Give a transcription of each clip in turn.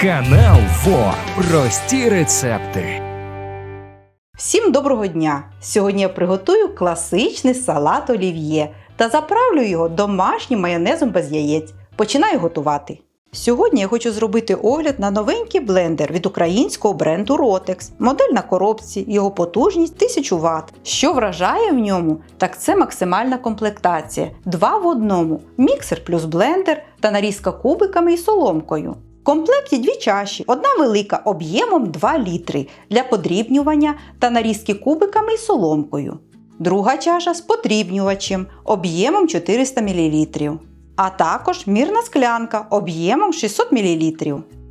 Канал ФО. Прості рецепти. Всім доброго дня! Сьогодні я приготую класичний салат олів'є та заправлю його домашнім майонезом без яєць. Починаю готувати. Сьогодні я хочу зробити огляд на новенький блендер від українського бренду Rotex. Модель на коробці, його потужність 1000 Вт. Що вражає в ньому, так це максимальна комплектація. Два в одному: міксер плюс блендер та нарізка кубиками і соломкою. Комплекті дві чаші, одна велика об'ємом 2 літри для подрібнювання та нарізки кубиками і соломкою. Друга чаша з подрібнювачем об'ємом 400 мл. А також мірна склянка об'ємом 600 мл.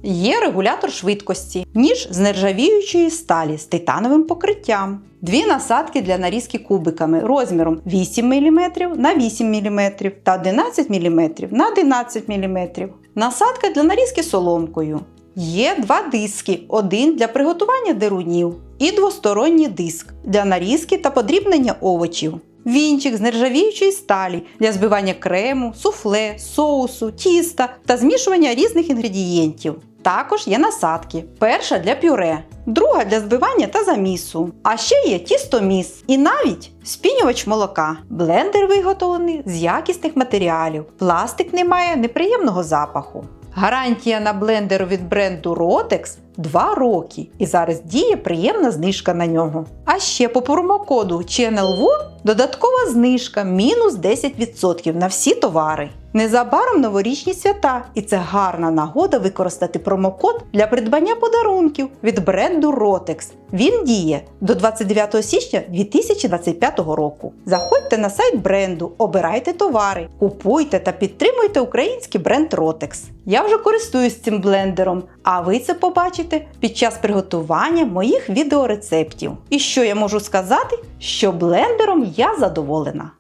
Є регулятор швидкості, ніж з нержавіючої сталі з титановим покриттям. Дві насадки для нарізки кубиками розміром 8 мм на 8 мм та 11 мм на 11 мм. Насадка для нарізки соломкою. Є два диски: один для приготування дерунів і двосторонній диск для нарізки та подрібнення овочів. Вінчик з нержавіючої сталі для збивання крему, суфле, соусу, тіста та змішування різних інгредієнтів. Також є насадки. Перша для пюре, друга для збивання та замісу. А ще є тістоміс і навіть спінювач молока. Блендер виготовлений з якісних матеріалів. Пластик не має неприємного запаху. Гарантія на блендер від бренду Rotex 2 роки, і зараз діє приємна знижка на нього. А ще по промокоду ChannelWo додаткова знижка мінус 10% на всі товари. Незабаром новорічні свята, і це гарна нагода використати промокод для придбання подарунків від бренду Rotex. Він діє до 29 січня 2025 року. Заходьте на сайт бренду, обирайте товари, купуйте та підтримуйте український бренд Rotex. Я вже користуюсь цим блендером, а ви це побачите під час приготування моїх відеорецептів. І що я можу сказати, що блендером я задоволена.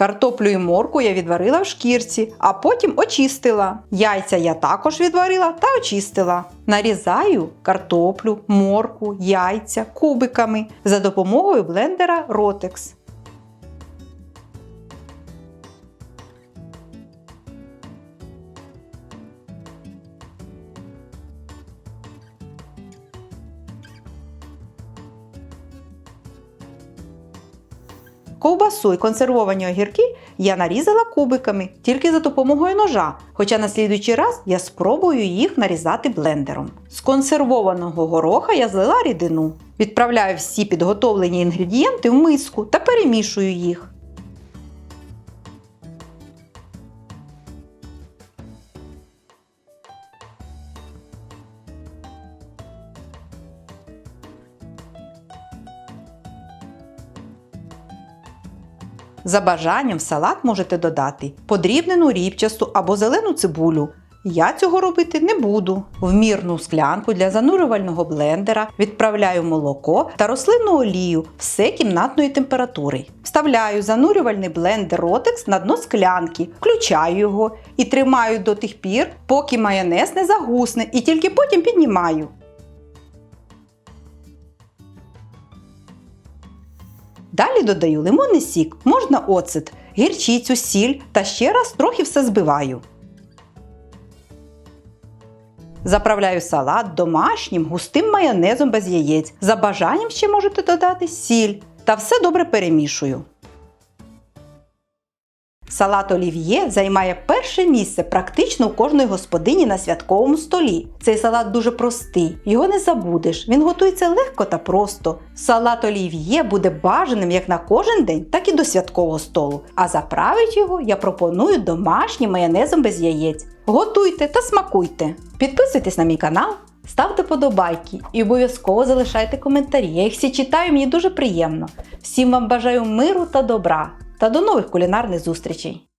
Картоплю і морку я відварила в шкірці, а потім очистила. Яйця я також відварила та очистила. Нарізаю картоплю, морку, яйця кубиками за допомогою блендера Rotex. Ковбасу і консервовані огірки я нарізала кубиками тільки за допомогою ножа, хоча на слідуючий раз я спробую їх нарізати блендером. З консервованого гороха я злила рідину. Відправляю всі підготовлені інгредієнти в миску та перемішую їх. За бажанням в салат можете додати подрібнену рібчасту або зелену цибулю. Я цього робити не буду. В мірну склянку для занурювального блендера відправляю молоко та рослинну олію, все кімнатної температури. Вставляю занурювальний блендер Rotex на дно склянки, включаю його і тримаю до тих пір, поки майонез не загусне, і тільки потім піднімаю. Далі додаю лимонний сік, можна оцет, гірчицю, сіль та ще раз трохи все збиваю. Заправляю салат домашнім густим майонезом без яєць. За бажанням ще можете додати сіль та все добре перемішую. Салат олів'є займає перше місце практично у кожної господині на святковому столі. Цей салат дуже простий, його не забудеш. Він готується легко та просто. Салат олів'є буде бажаним як на кожен день, так і до святкового столу. А заправить його я пропоную домашнім майонезом без яєць. Готуйте та смакуйте. Підписуйтесь на мій канал. Ставте подобайки і обов'язково залишайте коментарі. Я їх всі читаю, мені дуже приємно. Всім вам бажаю миру та добра та до нових кулінарних зустрічей!